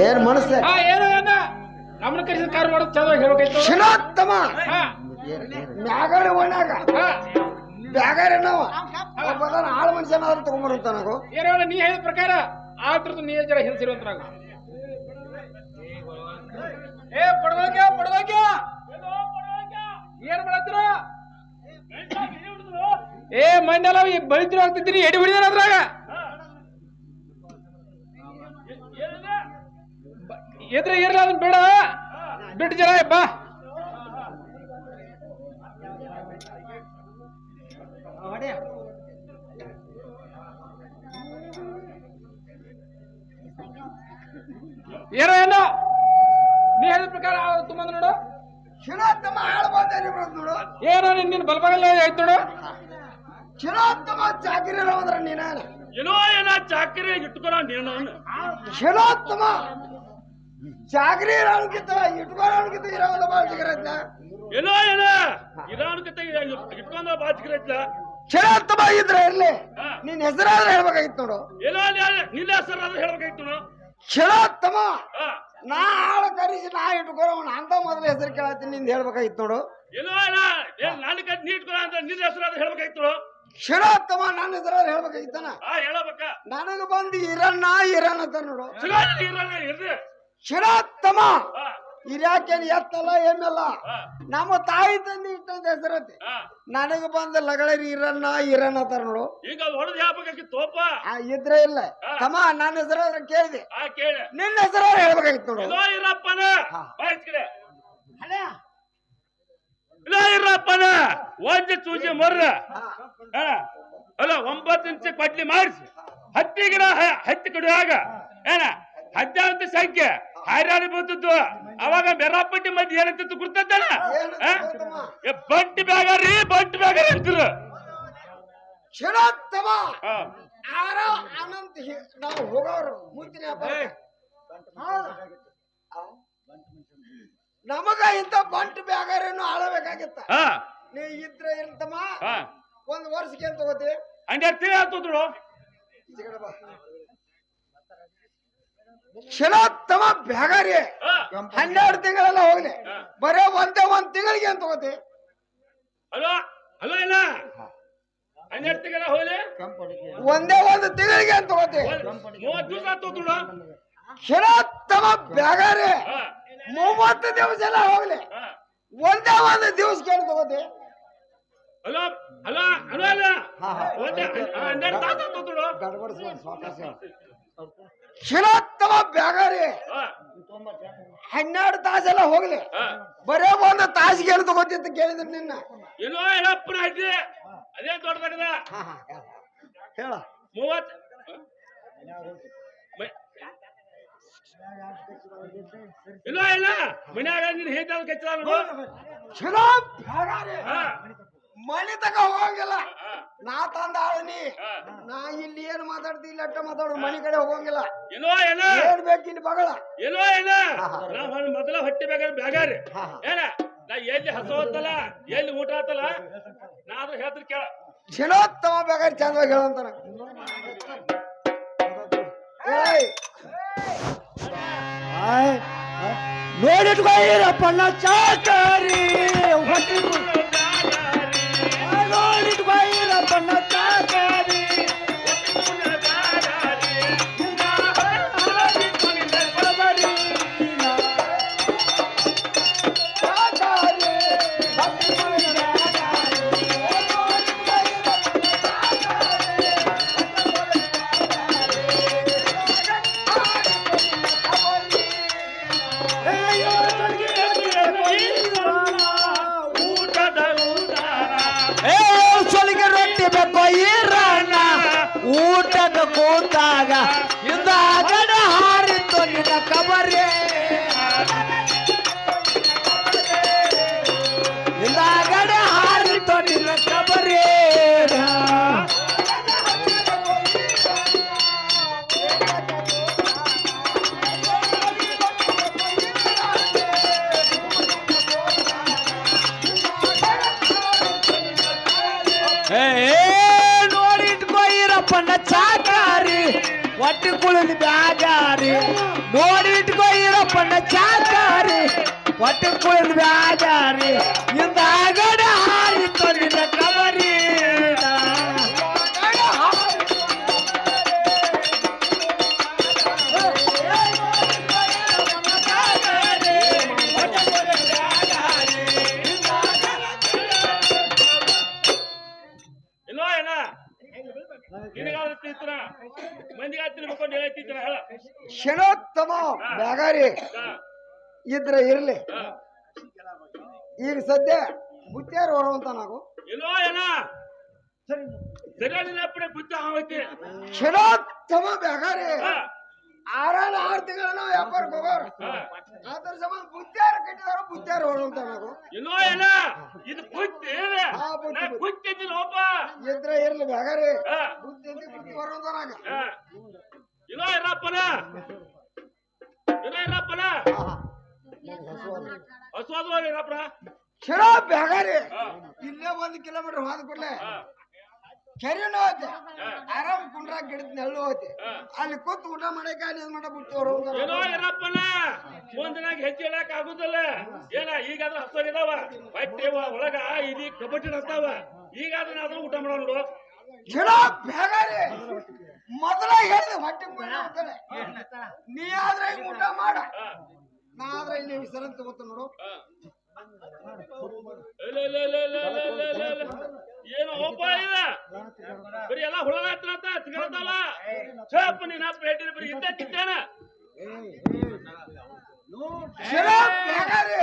ಏನ್ ಮನಸ್ಸೆ? ನಮ್ಮನ್ನ ಕರೆಸಿದ ಕಾರ್ ಮಾಡೋದು ಚಂದ ಹೇಳ್ಬೇಕಾಯ್ತು. ಶಿನೋತ್ತಮ ಹಾ. ಮ್ಯಾಗಡೆ ಒಣಾಗ ಹಾ. ಬ್ಯಾಗಾರೆ ನಾವ ಒಬ್ಬದಾನ ಆಳು ಮನುಷ್ಯನಾದ್ರೂ ತಗೊಂಬರುತ್ತ ನಾವು ಏನೋ ನೀ ಹೇಳಿದ ಪ್ರಕಾರ ಆತ್ರದ್ದು ನೀ ಜರ ಹಿಂಸಿರುವಂತ ನಾವು ಏ ಪಡ್ಬೇಕ ಪಡ್ದೋಗ್ಯ ಏನ್ ಮಾಡತ್ರ ಏ ಮಂಡಲ ಈ ಬಳಿದ್ರು ಆಗ್ತಿದ್ದೀನಿ ಎಡಿ ಬಿಡಿದಾರ ಅದ್ರಾಗ. ಎದ್ರ ಇರ್ಲ ಅದನ್ನ ಬೇಡ. ಬಿಟ್ಟು ಜರ ಬಾ. ಏನೋ ಏನೋ? ನೀ ಹೇಳಿದ ಪ್ರಕಾರ ತುಂಬ ನೋಡು. ಶಿನೋತ್ತಮ ಆಳು ಬಂದೇನಿ ನೋಡು. ಏನೋ ನಿನ್ನ ನಿನ್ ಬಲಬಗಲ್ಲ ಆಯ್ತು ನೋಡು. ಶಿನೋತ್ತಮ ಚಾಕಿರಿ ಅಂದ್ರೆ ನೀನ. ಏನೋ ಏನ ಚಾಕರಿ ಇಟ್ಕೊಳ ನೀನು ಶಿನೋತ್ತಮ ಚಾಕರಿ ಇರೋಣಕ್ಕಿಂತ ಇಟ್ಕೊಳ್ಳೋಣಕ್ಕಿಂತ ಇರೋಲ್ಲ ಬಾಳ ಸಿಗರತ್ತ ಏನೋ ಏನ? ಇರಾನ್ಕತೆ ಇಟ್ಕೊಂಡ ಬಾಚಿಕ್ರೈತ್ಲ ಶಿನೋತ್ತಮ ಇದ್ರೆ ಇರ್ಲಿ. ನಿನ್ನ ನಿನ್ ಹೆಸರಾದ್ರೆ ಹೇಳ್ಬೇಕಾಗಿತ್ತು ನೋಡು. ಏನೋ ನಿನ್ನ ಹೆಸರಾದ್ರೆ ಹೇಳ್ಬೇಕಾಯ್ತು ನೋಡು. ಹಾ. ನಾ ಆಳು ಕರೆಸಿ ನಾ ಇಟ್ಕೊಳ ಅಂತ ಮೊದಲ ಹೆಸರು ಕೇಳತ್ತೀನಿ ನಿಂದ ಹೇಳ್ಬೇಕಾಗಿತ್ತು ನೋಡು. ಇಲ್ಲ ಏನ ಏನ್ ನನ್ನ ಕೈ ನೀ ಇಟ್ಕೊಳ ಅಂತ ನಿನ್ನ ಹೆಸರಾದ್ರೆ ಹೇಳ್ಬೇಕಾಯ್ತು ನಾವು. ಶಿನೋತ್ತಮ ನನ್ನ ಹೆಸರಾದ್ರೆ ಹೇಳ್ಬೇಕಾಗಿತ್ತನ ಆ ಹೇಳಬೇಕ. ನನಗ ಬಂದು ಇರಣ್ಣ ಇರಣ್ಣ ಅಂತ ನೋಡು. ಸಿಗಾಲಿ ಶಿನೋತ್ತಮ ಎತ್ತಲ್ಲ ಏನಲ್ಲ ನಮ್ಮ ತಾಯಿ ತಂದೆ ಇಟ್ಟಂತ ಹೆಸರತಿ. ನನಗ ಬಂದ ಲಗಳರಿ ಇರಣ್ಣ ಇರಣ್ಣ ತರ ನೋಡು. ಈಗ ಹೊಡೆದು ತೋಪ? ಇದ್ರೆ ಇಲ್ಲ. ತಮ್ಮ ನನ್ನ ಹೆಸರು ಕೇಳಿದೆ. ನಿನ್ನ ಹೆಸರ ಹೇಳ್ಬೇಕಾಗಿತ್ತು ನೋಡು. ಇರಪ್ಪನ ಇರಪ್ಪನ ಒಂದ್ ಚೂಜಿ ಮರ್ರ. ಅಲ್ಲ ಒಂಬತ್ತು ಇಂಚ್ ಕೊಡ್ಲಿ ಮಾಡಿಸಿ. ಹತ್ತಿ ಗಿಡ ಹ- ಹತ್ತಿ ಕಡಿಯುವಾಗ ಏನ? ಹದಿನಾಲ್ಕು ಸಂಖ್ಯೆ. ಹೈರಾಣಿ ಬಂದದ್ದು. ಅವಾಗ ಏನಂತಿತ್ತು ಗುರ್ತೈತಲ್ಲ ಏನಂತ ಬಂಟಿ ಬಂಟ್ ಬಂಟಿ ಬ್ಯಾಗಾರಿ ಅಂತಿರು. ಆರ ಅನಂತ ನಾವು ಹೋಗೋರು ಮುಂದಿನ? ನಮಗ ಇಂತ ಬಂಟ್ ಬ್ಯಾಗರೇನು ಆಳಬೇಕಾಗಿತ್ತ. ನೀ ಇದ್ರೆ ಇರ್ತಮ್ಮ ಒಂದ್ ವರ್ಷಕ್ಕೆ ಅಂತ ತಗೋತಿ ಹಂಗೆ ತಿಳಿ ಕಡೆ ಬಾ. ಶಿನೋತ್ತಮ ಬ್ಯಾಗಾರಿ ಹನ್ನೆರಡು ತಿಂಗಳೆಲ್ಲ ಹೋಗ್ಲಿ. ಬರೇ ಒಂದೇ ಒಂದ್ ತಿಂಗಳಿಗೆ ಏನ್ ತಗೋತಿ ಹಲೋ ಹಲೋ ಇಲ್ಲ? ಹನ್ನೆರಡು ತಿಂಗಳ ಹೋಗ್ಲಿ? ಒಂದೇ ಒಂದು ತಿಂಗಳಿಗೆ ಏನ್ ತಗೋತಿ ಮೂವತ್ತು ದಿವಸ ಆಗ್ತದ್ರು ಶಿನೋತ್ತಮ ಬ್ಯಾಗಾರಿ ಮೂವತ್ತು ದಿವಸ ಎಲ್ಲ ಹೋಗ್ಲಿ. ಒಂದೇ ಒಂದು ದಿವಸ ಕೇಳಿ ತಗೋತಿ ಹಲೋ ಹಲೋ ಹಲೋ ಅಲ್ಲ ಹಾ, ಹಾ. ಒಂದೇ ಹನ್ನೆರಡು ತಾಸು ಆಗ್ತದ್ರು ಶಿನೋತ್ತಮ ಬ್ಯಾಗಾರಿ. ಹನ್ನೆರಡು ತಾಸೆಲ್ಲ ಹೋಗ್ಲಿ. ಬರೇ ಒಂದು ತಾಸಿಗೆ ಏನು ಗೊತ್ತಿತ್ತು ಕೇಳಿದ ಕೇಳಿದ್ರು ನಿನ್ನ. ಏನೋ ಏನಪ್ಪನ ಐತಿ ಅದೇ ದೊಡ್ಡದಾಗದ ಹೇಳ. ಮೂವತ್ ಇಲ್ಲ ಇಲ್ಲ. ಮನ್ಯಾಗ ನೀನ್ ಹೇಳ್ತಾವ ಕೆಚ್ಚ ಶಿನೋ ಬ್ಯಾಗಾರಿ. ಮನೆ ತಕ ಹೋಗಂಗಿಲ್ಲ. ನಾ ತಂದ ಆಳನಿ. ನಾ ಇಲ್ಲಿ ಏನ್ ಮಾತಾಡ್ತಿ ಇಲ್ಲ ಅಟ್ಟ ಮಾತಾಡೋ ಮನೆ ಕಡೆ ಹೋಗಂಗಿಲ್ಲ. ಏನೋ ಏನ. ಏನ್ ಬೇಕು ಇಲ್ಲಿ ಬಗಳ ಏನೋ. ಏನ ನಾ ಹೊಳ್ ಮೊದಲ ಹೊಟ್ಟೆ ಬೇಕಾದ್ರೆ ಬ್ಯಾಗಾರಿ ಏನ? ನಾ ಎಲ್ಲಿ ಹಸೋತಲ ಎಲ್ಲಿ ಊಟ ಆತಲ್ಲ ನಾ ಅದು ಹೇಳ್ತೀನಿ ಕೇಳ. ಚಲೋತ್ತಮ ಬೇಕಾದ್ರೆ ಚಂದವಾಗಿ ಹೇಳಂತಾನ ಏಯ್. ನೋಡಿಟ್ಕೊಳ್ಳಿರಪ್ಪಣ್ಣ ಚಾಕಾರಿ. ನೋಡಿಟ್ಕೊಳ್ಳಿರಪ್ಪಣ್ಣ ಆಗ ಹೊಟ್ಟೆ ಕುಳಿದ ಬ್ಯಾಜಾರಿ ಇಂದ ಆಗಡೆ ಹಾರಿ ತಂದಿನ ಹೇಳ. ಕ್ಷಣೋತ್ತಮ ಬ್ಯಾಗಾರಿ. ಇದ್ರೆ ಇರ್ಲಿ. ಈಗ ಸದ್ಯ ಬುತ್ತಿಯಾರು ಹೊರುವಂತ ನಾವು. ಇಲ್ವಾ ಏನ. ಸರಿಯಾದ ಬುದ್ಧ ಹೋಗೈತಿ ಕ್ಷಣೋತ್ತಮ ಹಾ, ಆರಾನ ಆರು ತಿಂಗಳ ನಾವು ವ್ಯಾಪಾರಕ್ಕೆ ಹೋಗೋರು. ಆತರ ಸಂಬಂಧ ಬುತ್ತಿಯಾರು ಕಟ್ಟಿದಾರ ಬುತ್ತಿಯಾರು ಹೊರುವಂತ ನಾವು. ಇಲ್ವಾ ಏನ. ಇದು ಏನ? ಬುದ್ಧಿ ಇದ್ದಿಲ್ಲ ಒಬ್ಬ. ಇದ್ರೆ ಇರ್ಲಿ ಬ್ಯಾಗಾರಿ. ಹಾ, ಬುದ್ಧಿ ಇದ್ದು ಬುದ್ಧಿ ಹೊರುವಂತ ನಾಗ ಇಲ್ವಾ ಇರಪ್ಪನ. ಹಸುವಾದ ಇರಪ್ಪನ. ಕ್ಷಣ ಬ್ಯಾಗಾರಿ ಇಲ್ಲೇ ಒಂದ್ ಕಿಲೋಮೀಟರ್ ಹೋದ ಕೂಡಲೇ ಕೆರೆನೂ ಹೋಯ್ತೆ ಆರಾಮ್ ಕುಂಡ್ರಾಗ ಗಿಡದ ನೆಲ್ಲು ಹೋಯ್ತೆ ಅಲ್ಲಿ ಕೂತ್ ಊಟ ಮಾಡಕ ನೀನ್ ಏನ್ ಮಾಡ ಹೊರುವಂತ ಏನೋ ಇರಪ್ಪನ ಮುಂದಿನಾಗ ಹೆಜ್ಜೆ ಹೇಳಕ್ ಆಗುದಿಲ್ಲ. ಏನ ಈಗಾದ್ರೂ ಹಸ್ವಾಗಿದಾವ ಬಟ್ಟೆ ಒಳಗ ಇಲ್ಲಿ ಕಬಡ್ಡಿ ಹತ್ತಾವ ಈಗಾದ್ರೂ ಊಟ ಮಾಡೋ ನೋಡು. ಕ್ಷಣ ಬ್ಯಾಗಾರಿ ಮೊದಲ ಹೇಳಿದೆ ಹೊಟ್ಟೆ ನೀ ಆದ್ರೆ ಹಿಂಗ್ ಊಟ ಮಾಡ. ನಾ ಆದ್ರೆ ಇಲ್ಲಿ ಹೆಸರಂತ ತಗೋತ ನೋಡು. ಏನು ಒಬ್ಬ ಇಲ್ಲ ಬರೀ ಎಲ್ಲ ಹುಳಗಾತ್ರ ತಿಂಗಳತ್ತಲ್ಲ ಚಪ್ಪ ನೀನ್ ಅಪ್ಪ ಹೇಳಿದ್ರೆ ಬರೀ ಇದ್ದ ತಿಂತೇನ. ಕ್ಷಣ ಬ್ಯಾಗಾರಿ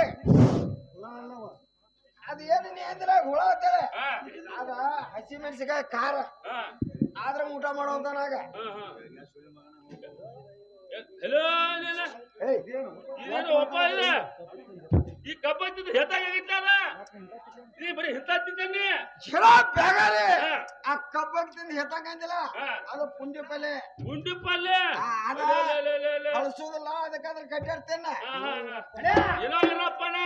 ಅದ ಏನು ನೀ ಅಂದ್ರೆ ಹುಳ ಅಂತಾಳೆ ಹಾ, ಅದ ಹಸಿ ಮೆಣಸಿಕಾಯಿ ಖಾರ. ಆದ್ರೆ ಊಟ ಮಾಡುವಂತ ನಾಗ. ಹಾ, ಹಾ. hello, ನೀನ? ಏಯ್ ಇದೇನು ಒಪ್ಪ ಇಲ್ಲ ಈ ಕಬ್ಬತ್ತಿದ್ದು ಹೆತ್ತಾಗಿತ್ತಲ್ಲ ನೀ ಬರೀ ಹೆತ್ತಾತಿದ್ದೇನೆ ಕ್ಷಣ ಬ್ಯಾಗಾರಿ ಹಾ. ಆ ಕಬ್ಬಗ್ ತಿಂದು ಹೆತ್ತಂಗಂದಿಲ್ಲ ಅದು ಪುಂಡಿ ಪಲ್ಲೆ. ಪುಂಡಿ ಪಲ್ಲೆ. ಕಳ್ಸೋದಿಲ್ಲ ಅದಕ್ಕಾದ್ರೆ ಹಾ. ಏನೋ ಇರಪ್ಪನ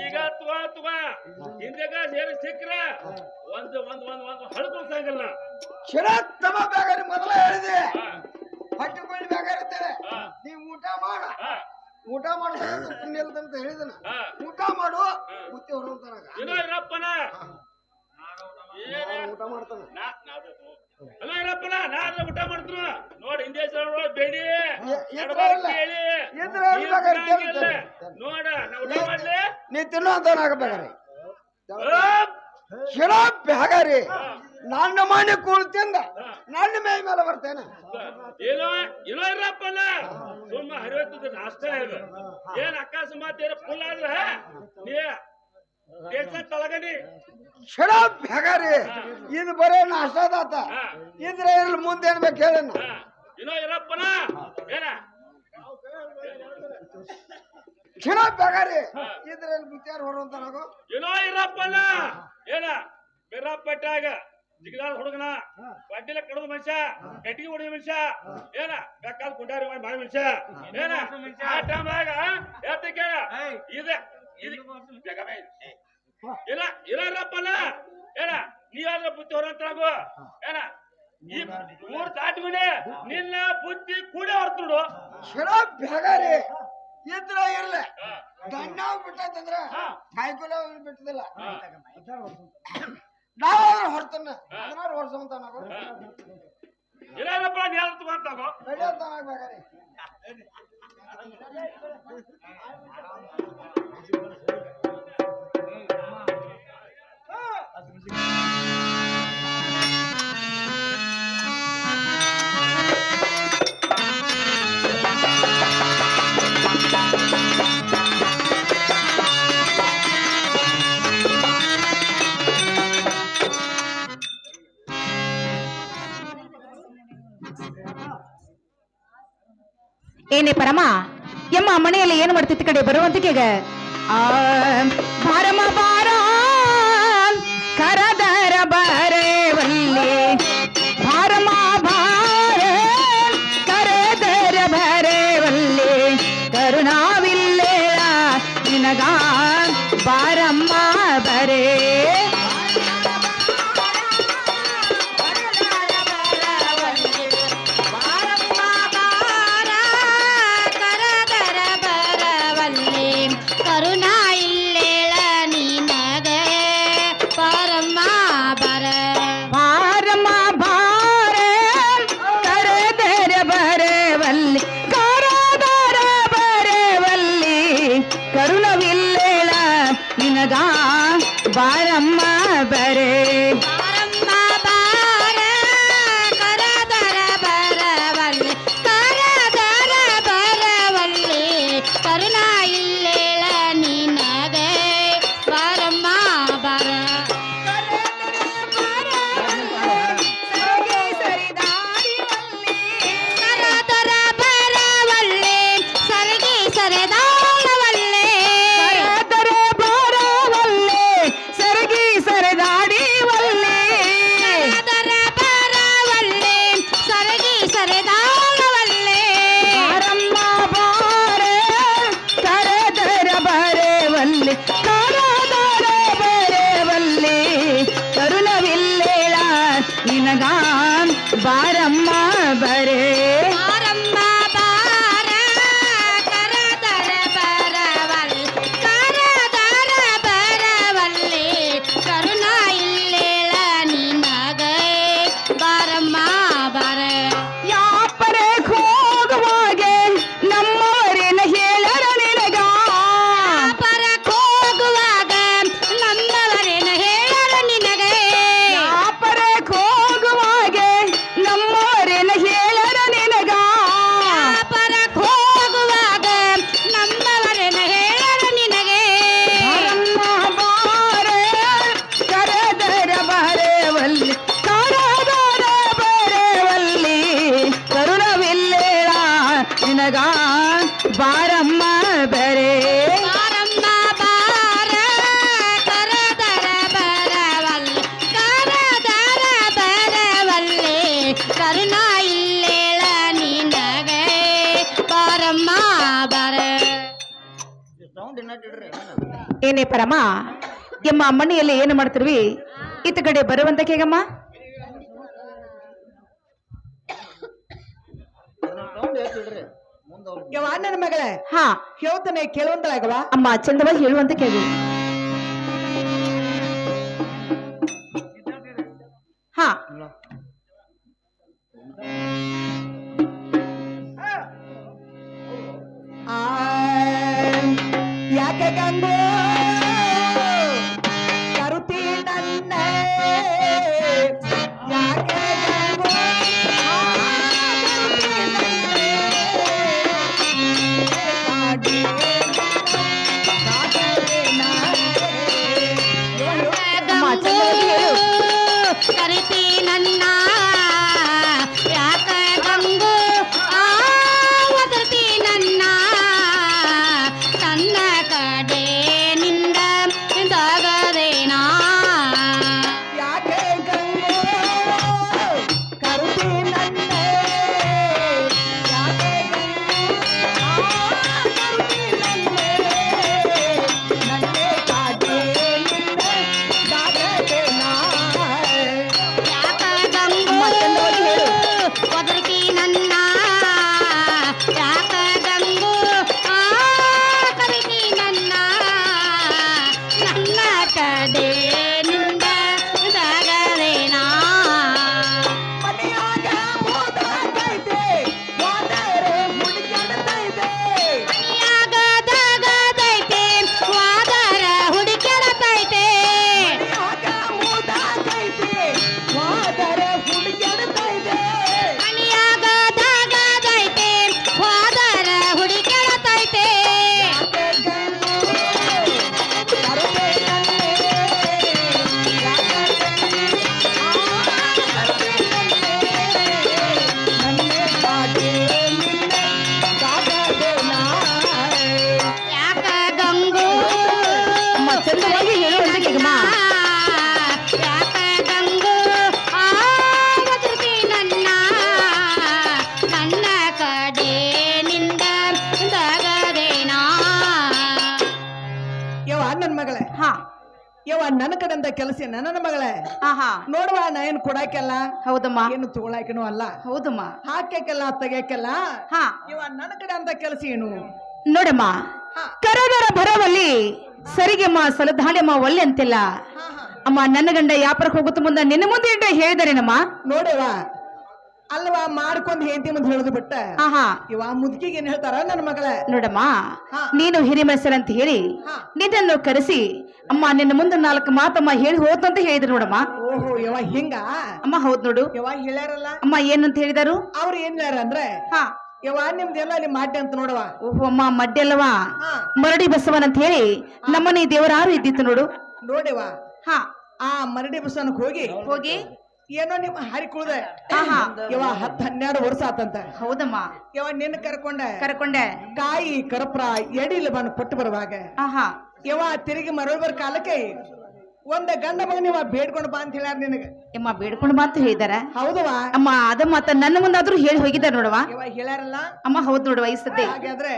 ಈಗ ತುವ ತುವ ಹಿಂದೆಗ ಸೇರಿ ಸಿಕ್ಕ್ರ. ಒಂದು ಒಂದು ಒಂದು ಒಂದು ಹಳಕೊಳ್ಸಂಗಿಲ್ಲ ಕ್ಷಣ ತಮ ಬ್ಯಾಗಾರಿ ಮೊದಲ ಹೇಳಿದೆ. ಹೊಟ್ಟೆ ಹಾ. ನೀವ್ ಊಟ ಮಾಡ. ಊಟ ಇಲ್ದಂತ ಹೇಳಿದನ. ಊಟ ಮಾಡು. ಬುತ್ತಿ ಏನೇ ಊಟ ಮಾಡ್ತಾನ. ಅಲ್ಲ ಇರಪ್ಪನ ಊಟ ಮಾಡ್ತೀನಿ? ನೋಡಿ ಬೇಡಿ. ಹೇಳಿ. ನೋಡ ನಾ ಊಟ ಮಾಡ್ಲಿ. ನೀ ತಿನ್ನೋ ಅಂತ! ಕ್ಷಣ ಬ್ಯಾಗಾರಿ ನನ್ನ ಮನೆ ಕೂಳ್ತಿಂದ ನನ್ನ ಮೈ ಮೇಲೆ ಬರ್ತೇನೆ. ಏನೋ ಏನೋ ಇರಪ್ಪನ? ಸುಮ್ಮ ಹರಿವತ್ತದ ನಾಷ್ಟ ಇದು ಏನ್ ಅಕಸ್ಮಾತ್ ಏನ ಫುಲ್ ಆದ್ರ? ನೀ ಕೆಲ್ಸ ತಳಗಡಿ ಕ್ಷಣ ಬ್ಯಾಗಾರಿ ಇದು ಬರೇ ನಾಷ್ಟದಾತ. ಇದ್ರೆ ಇರ್ಲಿ ಮುಂದೆ ಏನ್ ಬೇಕು ಹೇಳಣ್ಣ. ಏನೋ ಇರಪ್ಪನ? ಏನ? ಕ್ಷಣ ಬ್ಯಾಗಾರಿ ಇದ್ರಲ್ಲಿ ಬುತ್ತಿಯಾರು ಹೊರುವಂತ ಏನೋ ಇರಪ್ಪನ? ಏನ? ಬಿರ್ರಪ್ಪಟ್ಟಾಗ ಜಿಗದಾದ ಹುಡುಗನ. ಬಡ್ಡಿಲ ಕಡದ ಮನುಷ್ಯ ಕಟ್ಟಿಗೆ ಹೊಡೆದ ಮನುಷ್ಯ. ಏನ? ಬೇಕಾದ ಕುಂಡಾರಿ ಮಾಡಿ ಮಾಡಿ ಮನುಷ್ಯ. ಏನ? ಆ ಟೈಮ್ದಾಗ ಕೇಳ. ಇದೆ. ಇಲ್ಲ ಇಲ್ಲ ಇರಪ್ಪನ ಏನ? ನೀವಾದ್ರ ಬುದ್ಧಿ ಹೊರಂತಾಗು ಏನ? ಈ ಮೂರ್ ದಾಟಿ ಮನೆ ನಿನ್ನ ಬುದ್ಧಿ ಕೂಡ ಹೊರತುಡು ಬ್ಯಾಗಾರಿ ಇದ್ರ ಇರ್ಲಿ. ದಂಡ ಬಿಟ್ಟಂದ್ರ ಕಾಯ್ಕೊಲ ಬಿಟ್ಟದಿಲ್ಲ ನಾವಾದ್ರೆ ಹೊರ್ತನ. ಹದಿನಾರು ವರ್ಷ ಅಂತ ನಾವು. ಇಲ್ಲಪ್ಪ ನೀ ಅಂತ ಬಂತಾಗೋ ಏನೇ ಯಮ್ಮ ಮನೆಯಲ್ಲಿ ಏನು ಮಾಡ್ತಿತ್ತು ಕಡೆ? ಬರುವಂತ ಆ ಬಾರಮ್ಮ ಬಾರ ಕರದರ ಬರೇವಲ್ಲಿ ಏನೇ ಪರಮ ಎಮ್ಮ ಮನೆಯಲ್ಲಿ ಏನು ಮಾಡ್ತಿರ್ವಿ ಇತ್ತ ಕಡೆ ಬರುವಂತ ಕೇಗಮ್ಮ? ಯವ್ವ ನನ್ನ ಮಗಳೇ ಹಾ. ಹೇಳ್ತಾನೆ ಕೇಳುವಂತಳಾಗವ ಅಮ್ಮ ಚಂದವಾಗಿ ಹೇಳುವಂತ ಕೇಳಿ. ಹಾ. ಯಾಕೆ ಗಂಗು ನಿಂದ ದಗದೇನಾ? ಯವ್ವ ನನ್ನ ಮಗಳೇ. ಹಾ. ಯವ್ವ ನನ್ನ ಕಡೆಂದ ಕೆಲಸ ನನ್ನ ಮಗಳೇ. ಆಹಾ. ನೋಡುವ ನಾ ಏನು ಕೊಡಾಕೆಲ್ಲ ಹೌದಮ್ಮ. ಏನು ತಗೊಳಾಕೆನೂ ಅಲ್ಲ. ಹೌದಮ್ಮ. ಹಾಕ್ಯಾಕೆಲ್ಲ ತೆಗ್ಯಾಕೆಲ್ಲ ಹಾ. ಇವ ನನ್ನ ಕಡೆ ಅಂತ ಕೆಲಸ ಏನು? ನೋಡಮ್ಮ. ಹಾ. ಕರದರ ಭರವಲ್ಲಿ ಸರಿಗೆಮ್ಮ ಸಲದಾಳೆಮ್ಮ ಒಲ್ಲೆ ಅಂತಿಲ್ಲ. ಹಾ, ಹಾ. ಅಮ್ಮ ನನ್ನ ಗಂಡ ಯಾಪರಕ್ಕೆ ಹೋಗುತ್ತ ಮುಂದ ನಿನ್ನ ಮುಂದೆ ಇಟ್ಟ ಹೇಳಿದಾರೇನಮ್ಮ? ನೋಡವ್ವ ಅಲ್ವಾ ಮಾಡ್ಕೊಂಡ್ ಹೇಳ್ತಿ ಮುಂದೆ ಹೇಳುದು ಬಿಟ್ಟ? ಆಹಾ ಇವ ಮುದುಕಿಗೆ ಏನ್ ಹೇಳ್ತಾರ? ನನ್ನ ಮಗಳ. ನೋಡಮ್ಮ ಹಾ. ನೀನು ಹಿರಿಮೆಸರ್ ಅಂತ ಹೇಳಿ ಹಾ. ನಿನ್ನನ್ನು ಕರೆಸಿ ಅಮ್ಮ ನಿನ್ನ ಮುಂದೆ ನಾಲ್ಕು ಮಾತಮ್ಮ ಹೇಳಿ ಹೋತಂತ ಹೇಳಿದ್ರು ನೋಡಮ್ಮ. ಓಹೋ ಯವ ಹಿಂಗ? ಅಮ್ಮ ಹೌದ್ ನೋಡು. ಯವ ಹೇಳ್ಯಾರಲ್ಲ? ಅಮ್ಮ ಏನಂತ ಹೇಳಿದಾರು? ಅವ್ರು ಏನ್ ಹೇಳ್ಯಾರ ಅಂದ್ರೆ ನಿಮ್ದೆಲ್ಲ ಅಲ್ಲಿ ಮಾಡಿ ಅಂತ ನೋಡವ ಓಹೋ ಅಮ್ಮ ಮಡ್ಡೆಲ್ಲವಾ ಹಾ. ಮರಡಿ ಬಸವನ್ ಅಂತ ಹೇಳಿ ನಮ್ಮನೆ ದೇವರಾರು ಇದ್ದಿತ್ತು ನೋಡು. ನೋಡಿವ ಹಾ. ಆ ಮರಡಿ ಬಸವನಕ್ ಹೋಗಿ ಹೋಗಿ? ಏನೋ ನಿಮ್ಮ ಹರಿ ಕುಳ್ದೆ. ಆಹಾ. ಯವ ಹತ್ತು ಹನ್ನೆರಡು ವರ್ಷ ಆತಂತ. ಹೌದಮ್ಮ. ಯವ ನಿನ್ನ ಕರ್ಕೊಂಡ. ಕರ್ಕೊಂಡೆ. ಕಾಯಿ ಕರಪ್ರ ಎಡಿಲ್ ಬಂದು ಕೊಟ್ಟು ಬರುವಾಗ. ಆಹಾ ಯವ ತಿರುಗಿ ಮರಳಿ ಬರ್ ಕಾಲಕ್ಕೆ ಒಂದ ಗಂಡ ಮಗ ನೀವ ಬೇಡ್ಕೊಂಡು ಬಾ ಅಂತ ಹೇಳ್ಯಾರ ನಿನಗ. ಅಮ್ಮ ಬೇಡ್ಕೊಂಡು ಅಂತ ಹೇಳಿದಾರ? ಹೌದವಾ ಅಮ್ಮ ಅದ ಮತ್ತ ನನ್ನ ಮುಂದಾದ್ರೂ ಹೇಳಿ ಹೋಗಿದಾರ ನೋಡವ ಯವ ಹೇಳ್ಯಾರಲ್ಲ? ಅಮ್ಮ ಹೌದ್ ನೋಡುವ ಈ ಹಾಗಾದ್ರೆ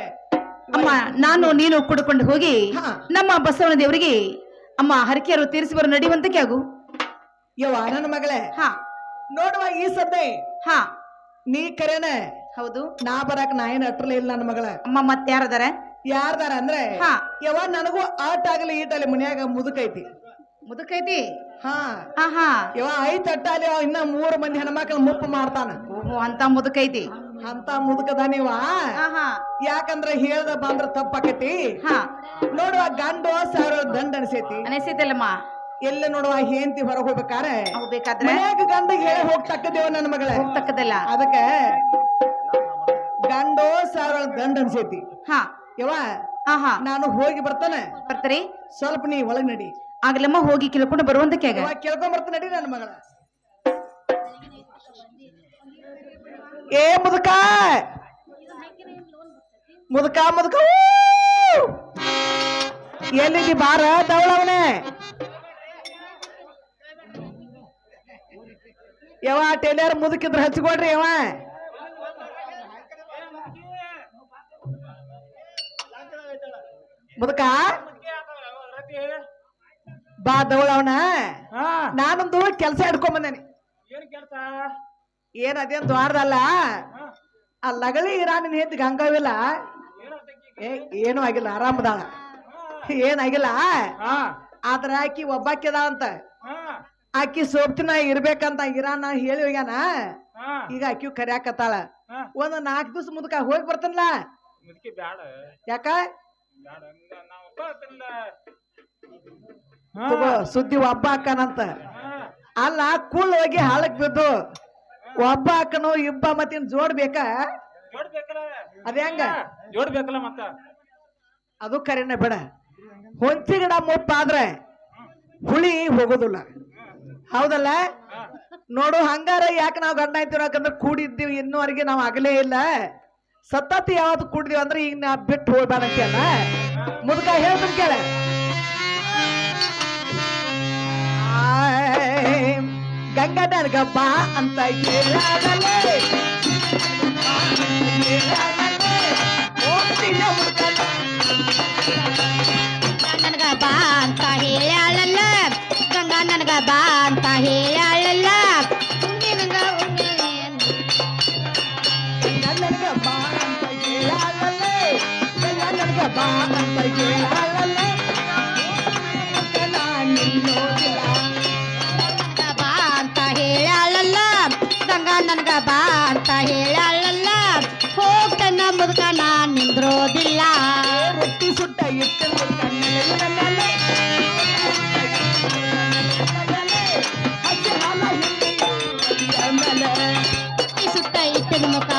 ಅಮ್ಮ ನಾನು ನೀನು ಕುಡ್ಕೊಂಡು ಹೋಗಿ ಹಾ. ನಮ್ಮ ಬಸವನ ದೇವರಿಗೆ ಅಮ್ಮ ಹರಕೆಯರು ತೀರಿಸಿ ಬರೋ ನಡಿವಂತಕ್ಕೆ ಆಗು. ಯವ ನನ್ನ ಮಗಳೇ. ಹಾ. ನೋಡುವ ಈ ಸದ್ದೆ ಹಾ. ನೀ ಕರೆನ? ಹೌದು. ನಾ ಬರಾಕ್ ನಾ ಏನ್ ಅಟ್ರಲೇ ಇಲ್ಲ ನನ್ನ ಮಗಳ. ಅಮ್ಮ ಮತ್ತೆ ಯಾರದಾರ? ಯಾರ್ದಾರ ಅಂದ್ರೆ ಹಾ. ಯವ ನನಗೂ ಆಟ ಆಗಲಿ ಈಟಲ್ಲಿ ಮನ್ಯಾಗ ಮುದುಕೈತಿ. ಮುದುಕೈತಿ? ಹಾ. ಹಾ ಹಾ. ಅಟ್ಟಾಲಿ ಅವ ಇನ್ನ ಮೂರು ಮಂದಿ ಹೆಣ್ಮಕ್ಳ ಮುಪ್ಪು ಮಾಡ್ತಾನ. ಓಹೋ ಅಂತ ಮುದುಕೈತಿ. ಅಂತ ಮುದುಕದಾನಿವ ಹಾ ಹಾ. ಯಾಕಂದ್ರ ಹೇಳ್ದ ಬಂದ್ರ ತಪ್ಪಾಕತಿ. ಹಾ. ನೋಡುವ ಗಂಡು ಸಾವಿರ ದಂಡ ಅನಿಸೈತಿ. ಅನಿಸೈತಲ್ಲಮ್ಮ? ಎಲ್ಲ ನೋಡುವ ಹೇಂತಿ ಹೊರಗ್ ಹೋಗ್ಬೇಕಾರೆ? ಗಂಡ ಹೇಳಿ ಮನ್ಯಾಗ ಗಂಡಿಗೆ ಹೇಳಿ ಹೋಗ್ತಕ್ಕದೇವ ನನ್ನ ಮಗಳ. ಹೋಗ್ತಕ್ಕದಲ್ಲ ಅದಕ್ಕೆ ಗಂಡೋ ಸಾವಿರ ದಂಡ ಅನ್ಸೈತಿ. ಹಾ. ಯವ್ವ ನಾನು ಹೋಗಿ ಬರ್ತಾನೆ. ಬರ್ತರಿ? ಸ್ವಲ್ಪ ನೀ ಒಳಗ್ ನಡಿ. ಆಗ್ಲಮ್ಮ ಹೋಗಿ ಕೇಳ್ಕೊಂಡು ಬರುವಂತ ಆಗ ಯವ್ವ ಕೇಳ್ಕೊಂಡ್ ಬರ್ತ ನಡಿ ನನ್ನ ಮಗಳ. ಏ ಮುದುಕ! ಮುದುಕ ಮುದುಕ! ಎಲ್ಲಿದ್ದಿ ಬಾರ? ದವಳವನೆ ಯವ ಟೇಲರ್ ಮುದುಕಿದ್ರ ಹಚ್ಕೊಡ್ರಿ ಯವ ಮುದುಕ? ಬಾ ದವಳವನ ಹಾ. ನಾನೊಂದು ಕೆಲಸ ಹಿಡ್ಕೊಂಡ್ ಬಂದೇನಿ. ಏನ್ ಕೆಲ್ಸ? ಏನ್ ಅದೇನ್ ದ್ವಾರದಲ್ಲ? ಆ ಲಗಳಿ ಇರಾನಿನ ಹೆಂತ ಗಂಗಾವಿಲ್ಲ? ಏ ಏನು ಆಗಿಲ್ಲ ಆರಾಮದಾಳ. ಏನಾಗಿಲ್ಲ ಆದ್ರ ಆಕಿ ಒಬ್ಬಾಕಿದ ಅಂತ. ಆಕಿ ಸೋಪ್ತಿನ ಇರ್ಬೇಕಂತ ಇರಾನ ಹೇಳಿ ಹೋಗ್ಯಾನ. ಈಗ ಆಕಿ ಕರ್ಯಾಕತ್ತಾಳ. ಒಂದ್ ನಾಲ್ಕು ದಿವ್ಸ ಮುದಕ ಹೋಗಿ ಬರ್ತನ್ಲ? ಯಾಕ? ಸುದ್ದಿ ಒಬ್ಬ ಹಾಕನಂತ ಅಲ್ಲ ಕೂಲ್ ಹೋಗಿ ಹಾಳಕ್ ಬಿದ್ದು ಒಬ್ಬ ಅಕ್ಕನು ಇಬ್ಬ ಮತ್ತಿನ್ ಜೋಡ್ ಬೇಕಾ? ಜೋಡ್ ಬೇಕಲ್ಲ ಅದ್ ಹೆಂಗ? ಜೋಡ್ ಬೇಕಲ್ಲ ಮತ್ತ. ಅದು ಕರೆನೆ ಬೇಡ. ಹೊಂಚಿ ಗಿಡ ಮುಪ್ಪಾದ್ರೆ ಹುಳಿ ಹೋಗೋದಿಲ್ಲ. ಹೌದಲ್ಲ? ನೋಡು ಹಂಗಾರ ಯಾಕೆ ನಾವು ಗಂಡ ಆಯ್ತೀವಿ ಯಾಕಂದ್ರೆ ಕೂಡಿದ್ದೀವಿ ಇನ್ನೂವರೆಗೆ ನಾವು ಆಗಲೇ ಇಲ್ಲ. ಸತತ್ ಯಾವತ್ತು ಕೂಡಿದೀವಿ ಅಂದ್ರೆ ಈಗ ನಾ ಬಿಟ್ಟು ಹೋಗ್ಬೇಡ ಕೇಳ ಮುದುಕ ಹೇಳ್ತೀನಿ ಕೇಳ. ಗಂಗಾ ನನಗ ಬಾ ಅಂತ ಹೇಳಾಗಲೇ ಬಾ ಅಂತ ಹೇಳಾಗಲೇ. ಹೋಗ್ತೀನಿ ಮುದುಕ ನನಗ ಬಾ ಅಂತ ಹೇಳ್ಯಾಳಲ್ಲ ಗಂಗಾ ನನಗ ಬಾ ಅಂತ ಹೇಳ್ಯಾಳಲ್ಲ ನಿನಗ ಉಣ್ಣೇನು? ಗಂಗನಗ ಬಾ ಅಂತ ಹೇಳಾಗಲೇ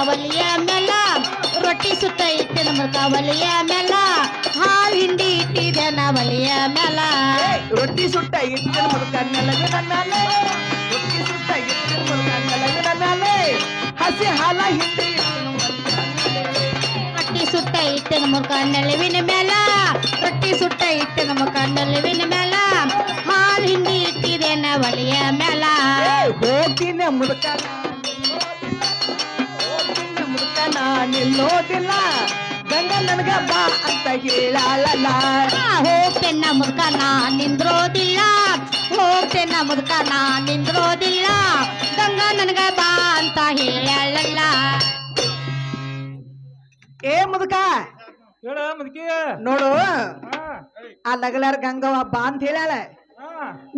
ಒಲಿಯ ಮೇಲ ರೊಟ್ಟಿ ಸುಟ್ಟ ಇಟ್ಟಿನ ಮುಖ ಒಲಿಯ ಮೇಲ ಹಾಲ್ ಹಿಂಡಿ ಇಟ್ಟಿದ್ದೇನ ಒಲಿಯ ಮೇಲ ರೊಟ್ಟಿ ಸುಟ್ಟ ಇಟ್ಟಿನ ಮುದುಕ ನೆಲವಿನ ಮೇಲೆ ರೊಟ್ಟಿ ಸುಟ್ಟ ಇಟ್ಟಿನ ಮುದುಕ ನೆಲವಿನ ಮೇಲೆ ಹಸಿ ಹಾಲ ಹಿಂಡಿ ರೊಟ್ಟಿ ಸುಟ್ಟ ಇಟ್ಟಿನ ಮುಖ ನೆಲವಿನ ಮೇಲ ರೊಟ್ಟಿ ಸುಟ್ಟ ಇಟ್ಟೆ ನಮ್ಮ ನೆಲವಿನ ಮೇಲ ಹಾಲ್ ಹಿಂಡಿ ಇಟ್ಟಿದೆ ಒಲಿಯ ಮೇಲ. ಹೋಗ್ತೀನಿ ಮುದುಕ ಹೋಗ್ತೀನಿ ಮುದುಕ ನಿಲ್ಲೋದಿಲ್ಲ. ಗಂಗ ನನಗ ಬಾ ಅಂತ ಹೇಳಲ್ಲ ಹೋಗ್ತೇನ ಮುದುಕ ನಾ ನಿಂದ್ರೋದಿಲ್ಲ ಹೋಗ್ತೇನ ಮುದುಕ ನಾ ನಿಂದ್ರೋದಿಲ್ಲ ಗಂಗಾ ನನಗ ಬಾ ಅಂತ ಹೇಳಲ್ಲ ಏ ಮುದುಕ ಹೇಳ ಮುದುಕಿ. ನೋಡು ಆ ಲಗಲಾರ ಗಂಗವ ಬಾ ಅಂತ ಹೇಳ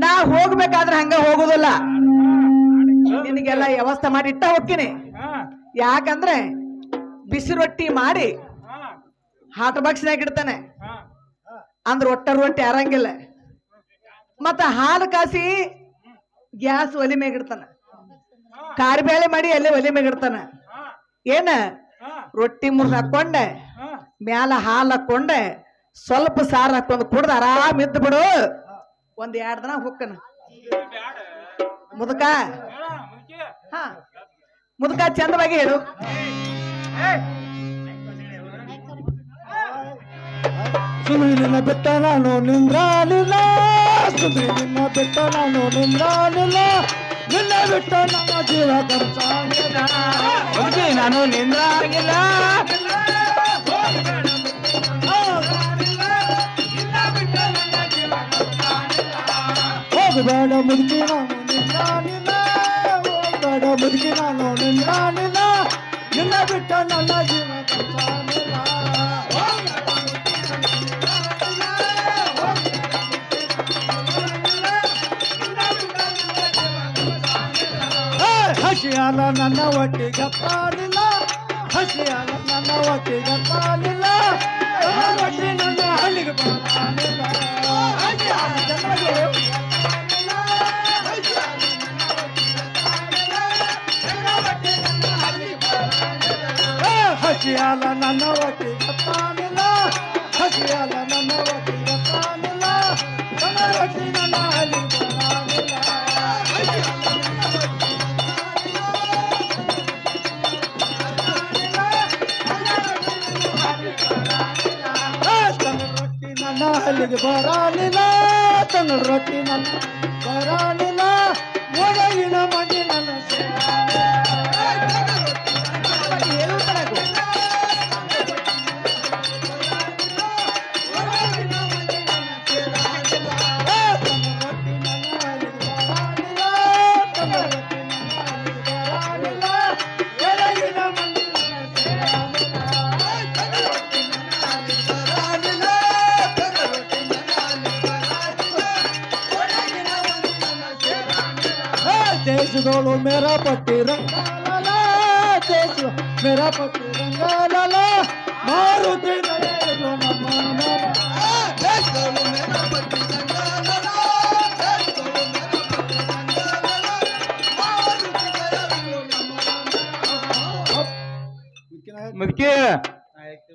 ನಾ ಹೋಗ್ಬೇಕಾದ್ರೆ ಹಂಗ ಹೋಗುದಿಲ್ಲ. ನಿನಗೆಲ್ಲ ವ್ಯವಸ್ಥೆ ಮಾಡಿ ಇಟ್ಟ ಹೋಗ್ತೀನಿ. ಯಾಕಂದ್ರೆ ಬಿಸಿ ರೊಟ್ಟಿ ಮಾಡಿ ಹಾಟ್ ಬಾಕ್ಸ್ನಾಗ ಇಡ್ತಾನೆ. ಅಂದ್ರೆ ಅಂದ್ರ ಒಟ್ಟ ರೊಟ್ಟಿ ಅರಂಗಿಲ್ಲ ಮತ್ತ ಹಾಲು ಕಾಸಿ ಗ್ಯಾಸ್ ಒಲಿ ಮೇಗಿಡ್ತಾನ ಕಾರ್ಬೇಳೆ ಮಾಡಿ ಅಲ್ಲಿ ಒಲಿ ಮೇಗಿಡ್ತಾನ ಏನ? ರೊಟ್ಟಿ ಮುರ್ದು ಹಾಕೊಂಡೆ. ಮ್ಯಾಲ ಹಾಲು ಹಾಕೊಂಡೆ ಸ್ವಲ್ಪ ಸಾರು ಹಾಕೊಂಡು ಕುಡ್ದು ಆರಾಮ್ ಇದ್ದು ಬಿಡು. ಒಂದ್ ಎರಡ್ ದಿನ ಹುಕ್ಕನ. ಮುದಕ. ಹಾ. ಮುದಕ ಚಂದವಾಗಿ ಹೇಳು. ಸುಮ್ಮನೆ ಬೆಟ್ಟ ನಾನು ನಿಂದ್ರಾಲಿಲ್ಲ. ಸುಮ್ಮನೆ ಬೆಟ್ಟ ನಾನು ನಿಂದ್ರಾಲಿಲ್ಲ. ನಿನ್ನ ಬಿಟ್ಟ ನನ್ನ ಜೀವ ಕರ್ಸಾಗಿಲ್ಲ ನಾನು ನಿಂದ್ರಾಗಿಲ್ಲ. ಹೋಗಬೇಡ ಮುದುಕಿ ನಾನು ನಿಂದ್ರಾಲಿಲ್ಲ ಹೋಗಬೇಡ ಮುದುಕಿ ನಾನು ನಿಂದ್ರಾಲಿಲ್ಲ ನಿನ್ನ ಬಿಟ್ಟ ನನ್ನ ಜೀವ ಖರ್ಚಾಗಿಲ್ಲ ಏ, ಹಸಿಯಾಲ ನನ್ನ ಒಟ್ಟಿಗೆ ತಾಳಿಲ್ಲ ಹಸಿಯಾಲ ನನ್ನ ಒಟ್ಟಿಗೆ ತಾಳಿಲ್ಲ ನನ್ನ ಒಟ್ಟಿ ನನ್ನ ಹಳ್ಳಿಗೆ ಬರಲಿಲ್ಲ ಹಸಿಯಾಲ ನನ್ನ ಒಟ್ಟಿಗೆ ತಾಳಿಲ್ಲ ಹಸಿಯಾಲ ನನ್ನ ಹಲ್ಲಿಗೆ ಬರಲಿಲ್ಲ ತಂಗಳ ರೊಟ್ಟಿ ನನ್ನ ದೇಶದೋಳು ಮೇರಾ ಪಟ್ಟಿ ರಂಗಾಲ ದೇಶ ಮೇರಾ ಪಟ್ಟಿ ರಂಗಾಲ ಮಾರುತಿ ನಡೆಯೋದು ನಮ್ಮ ಮನ. ದೇಶದೋಳು ಮೇರಾ ಪಟ್ಟಿ ರಂಗಾಲ ದೇಶದೋಳು ಮೇರಾ ಪಟ್ಟಿ ರಂಗಾಲ ಮಾರುತಿ ನಡೆಯೋದು ನಮ್ಮ ಮನ. ಮುದುಕಿ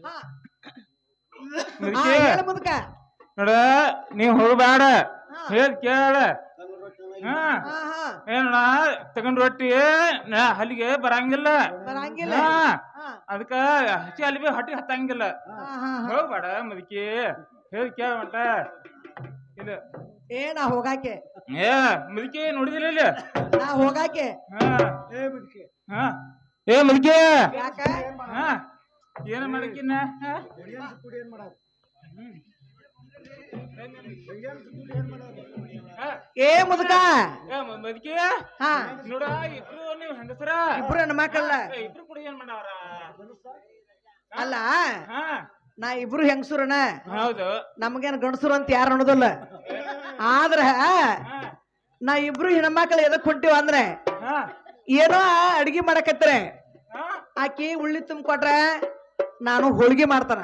ಹಾ ಮುದುಕಿ ಹೇಳು ಮುದಕ ನೋಡ ನೀವ್ ಹೋಗ್ಬೇಡ ಹೇಳ್ ಕೇಳ ಹಾ ಹಾ ಹಾ ಏನಣ್ಣ ತಗೊಂಡ್ ರೊಟ್ಟಿ ಹಲ್ಲಿಗೆ ಬರಂಗಿಲ್ಲ. ಬರಂಗಿಲ್ಲ. ಅದಕ್ಕ ಹಸಿ ಅಲ್ಲಿ ಹೊಟ್ಟಿ ಹತ್ತಂಗಿಲ್ಲ. ಹೋಗ್ಬೇಡ ಮದಕಿ. ಹೇಳಿ ಕೇಳ ಮಟ ಇಲ್ಲ ಏ ನಾ ಹೋಗಾಕೆ. ಏ ಮುದುಕಿ ನೋಡಿದಿಲ್ಲ ಇಲ್ಲಿ? ನಾ ಹೋಗಾಕೆ. ಹಾ. ಹಾ. ಏ ಮುದುಕಿ. ಯಾಕ? ಹಾ. ಏನ ಮಾಡಕಿನ್ನ? ಹಾ? ಏ ಮುದಕ. ಹಾ. ನೋಡ ಇಬ್ರು ನೀವ್ ಹೆಂಗಸರ? ಇಬ್ರು ನನ್ನ ಮಕ್ಕಳ ಇಬ್ರು ಕೂಡ ಏನ್ ಮಾಡವ್ರ? ಅಲ್ಲ ನಾ ಇಬ್ರು ಹೆಂಗಸುರನ. ಹೌದು. ನಮಗೇನ್ ಗಂಡಸರು ಅಂತ ಯಾರು ಅನ್ನೋದಲ್ಲ. ಆದ್ರ ನಾ ಇಬ್ರು ಹೆಣ್ಮಕ್ಳು ಎದಕ್ ಹೊಂಟಿವ ಅಂದ್ರೆ ಏನೋ ಅಡ್ಗಿ ಮಾಡಕತ್ತಾರೆ ಆಕಿ ಉಳ್ಳಿ ತುಂಬಿಕೊಟ್ರ ನಾನು ಹೋಳ್ಗಿ ಮಾಡ್ತಾನ.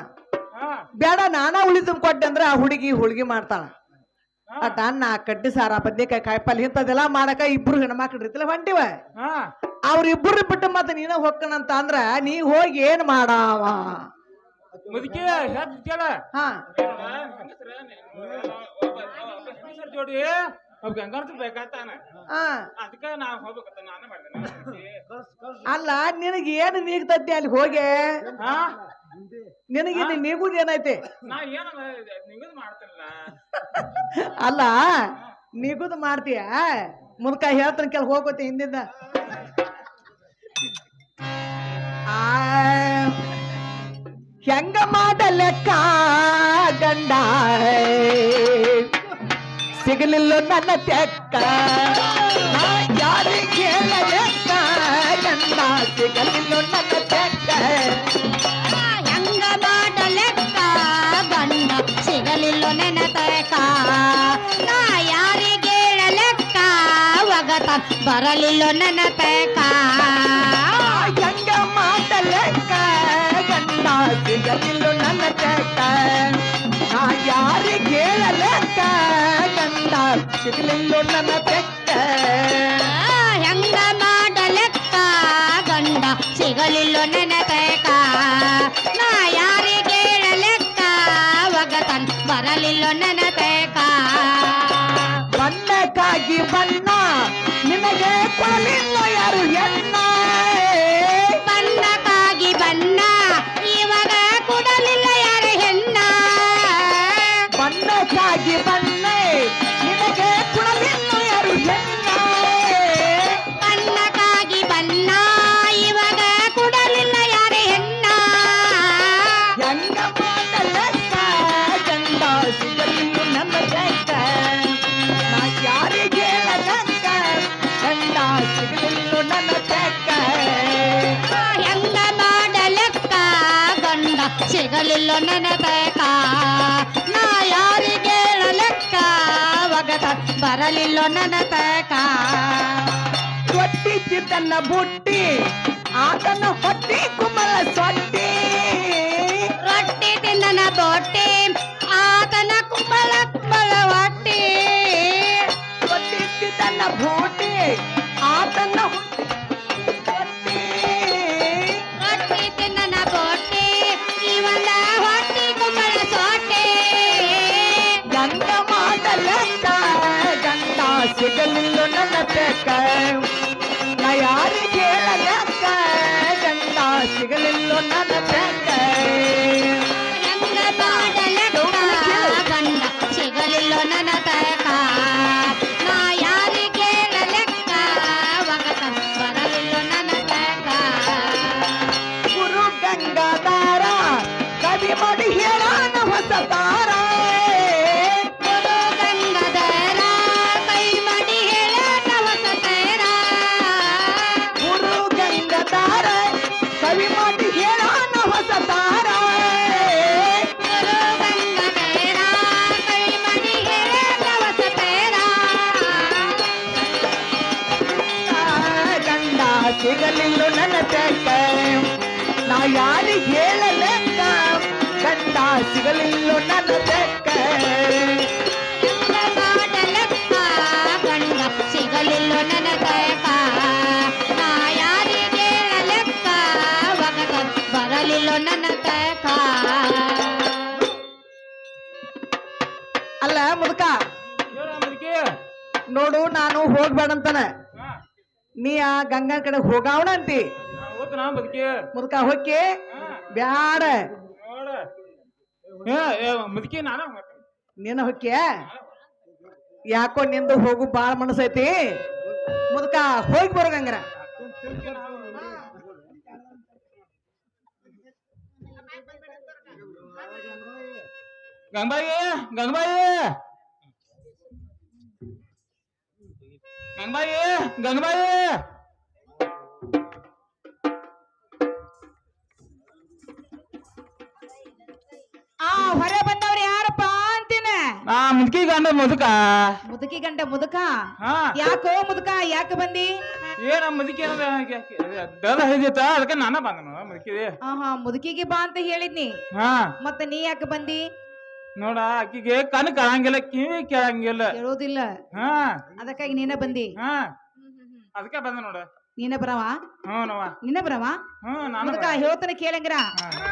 ಬೇಡ ನಾನ ಉಳಿದು ಕೊಟ್ಟೆ ಅಂದ್ರೆ ಆ ಹುಡುಗಿ ಹುಡುಗಿ ಮಾಡ್ತಾಳ. ಅಟ್ ಅನ್ನ ಕಡ್ಡಿ ಸಾರ ಬದ್ನೆಕಾಯಿ ಕಾಯಿಪಲ್ಲೆ ಇಂಥದೆಲ್ಲ ಮಾಡಕ ಇಬ್ರು ಹೆಣ್ಮಕ್ಳು ಹೊಂಟಿವ ಅವ್ರ ಅವ್ರಿಬ್ರು ಬಿಟ್ಟು ಮತ್ತೆ ನೀನ ಹೊಕ್ಕನಂತ ಅಂದ್ರ ನೀ ಹೋಗಿ ಏನ್ ಮಾಡಾವ? ಮುದುಕಿ ಹೇಳ್ ಕೇಳ ಹಾ. ಏನಣ್ಣ, ಹೆಂಗಸ್ರ ನೀ- ಒಬ್ಬ- ಒಬ್ಬ ಜೋಡಿ ಒಬ್ಬ ಗಂಗಾರ್ಥ ಬೇಕಾತಾನ ಹಾ. ಅದಕ್ಕ ನಾ ಹೋಗ್ಬೇಕಂತ ನಾನು ಮಾಡ್ತೇನೆ ಅಲ್ಲ ನಿನಗೆ ಏನು ನೀಗ್ತೈತಿ ಅಲ್ಲಿ ಹೋಗಿ? ಹಾ. ನಿನಗೆ ಇಲ್ಲಿ ನಿಗುದ್ ಏನೈತಿ? ನಾ ಏನ ನಿಗದ್ ಮಾಡ್ತಿಲ್ಲ ಅಲ್ಲ ನಿಗುದ್ ಮಾಡ್ತೀಯ? ಮುದ್ಕ ಹೇಳ್ತಾನೆ ಕೆಲ ಹೋಗುತ್ತೆ ಹಿಂದಿಂದ. ಆ, ಹೆಂಗ ಮಾಡಲೆಕ್ಕ ಗಂಡ ಸಿಗಲಿಲ್ಲ ನನ್ನ ತೆಕ್ಕ. ನಾ ಯಾರಿಗೆ ಲೆಕ್ಕ ಗಂಡ? ಸಿಗಲಿಲ್ಲ ನನ್ನ ಒಗತ ಬರಲಿಲ್ಲ ನನ್ನ ತಯಕ ಹೆಂಗ ಮಾಡಲೆಕ್ಕ ಗಂಡ ಸಿಗಲಿಲ್ಲ ನನ್ನ ತೆಕ್ಕ ನಾ ಯಾರಿಗೆ ಹೇಳಲೆಕ್ಕ ಗಂಡ ಸಿಗಲಿಲ್ಲೋ ನನ್ನ ತೆಕ್ಕ ಹೆಂಗ ಬಣ್ಣ. ನಿಮಗೆ ಕೊಡಲಿಲ್ಲ ಯಾರು ಹೆಣ್ಣ ಬರಲಿಲ್ಲ ನನ್ನ ತಕ ಕೊಟ್ಟಿದ್ದು ತನ್ನ ಬುಟ್ಟಿ ಆತನ ಹೊಟ್ಟಿ ಕುಮಲ ಸೊಟ್ಟಿ. ರೊಟ್ಟಿ ತಿಂದನ ಬೊಟ್ಟಿ ಸಿಗಲಿಲ್ಲ ನನ್ನ ತೆಕ್ಕ ನಾ ಯಾರಿಗೆ ಹೇಳಲಕ್ಕ ಗಂಡ ಸಿಗಲಿಲ್ಲ ನನ್ನ ತೆಕ್ಕ ತೇಕ ನಾ ಯಾರು ಹೇಳಬೇಕ? ಕಂಡ ಬರಲಿಲ್ಲ ನನ್ನ ಬೆಕ್ಕ ಅಲ್ಲ ಮುದುಕ ನೋಡು ನಾನು ಹೋಗ್ಬೇಡಂತಾನ. ನೀ ಆ ಗಂಗಾ ಕಡೆ ಹೋಗಾವಣ ಅಂತಿ ನಾ ಓದ್ನ ಮುದುಕಿ ಹೊಕ್ಕಿ? ಬ್ಯಾಡ. ಮುದುಕಿ ನಾನು ನೀನ ಹೊಕ್ಕಿ? ಯಾಕೋ ನಿಂದು ಹೋಗು ಬಾಳ ಮನಸ್ಸೈತಿ? ಮುದುಕ ಹೋಗಿ ಬರೋ ಗಂಗರ ಗಂಗಾಯಿ ಗಂಗಾಯಿ ಗಂಗಾಯಿ ಗಂಗಾಯಿ ಹೊರ ಬಂದವ್ರು ಯಾರಪ್ಪ ಅಂತೀನ? ನಾ ಮುದುಕಿ ಗಂಡ ಮುದುಕ. ಮುದುಕಿ ಗಂಡ ಮುದುಕ? ಹಾ. ಯಾಕೋ ಮುದುಕ ಯಾಕೆ ಬಂದಿ? ಏನ ಮುದುಕಿ ಹಿಡಿತ ಅದಕ್ಕೆ ನಾನ ಬಂದನು ಮುದುಕಿದೆ ಹಾ ಮುದುಕಿಗೆ ಬಾ ಅಂತ ಹೇಳಿದ್ನಿ. ಹಾ. ಮತ್ತ ನೀ ಯಾಕೆ ಬಂದಿ? ನೋಡ ಆಕಿಗೆ ಕಣ್ ಕಾಣಂಗಿಲ್ಲ ಕಿವಿ ಕೇಳಂಗಿಲ್ಲ. ಹೇಳೋದಿಲ್ಲ ಹಾ. ಅದಕ್ಕಾಗಿ ನೀನ ಬಂದಿ? ಹಾ. ಅದಕ್ಕೆ ಬಂದ ನೋಡ. ನೀನ ಬರವಾ? ಹ್ಞೂ ನವ ನೀನ ಬರವಾ? ಹ್ಞೂ ನಾನು ಮುದುಕ ಹೇಳ್ತಾನೆ ಕೇಳಂಗಿರ? ಹಾ.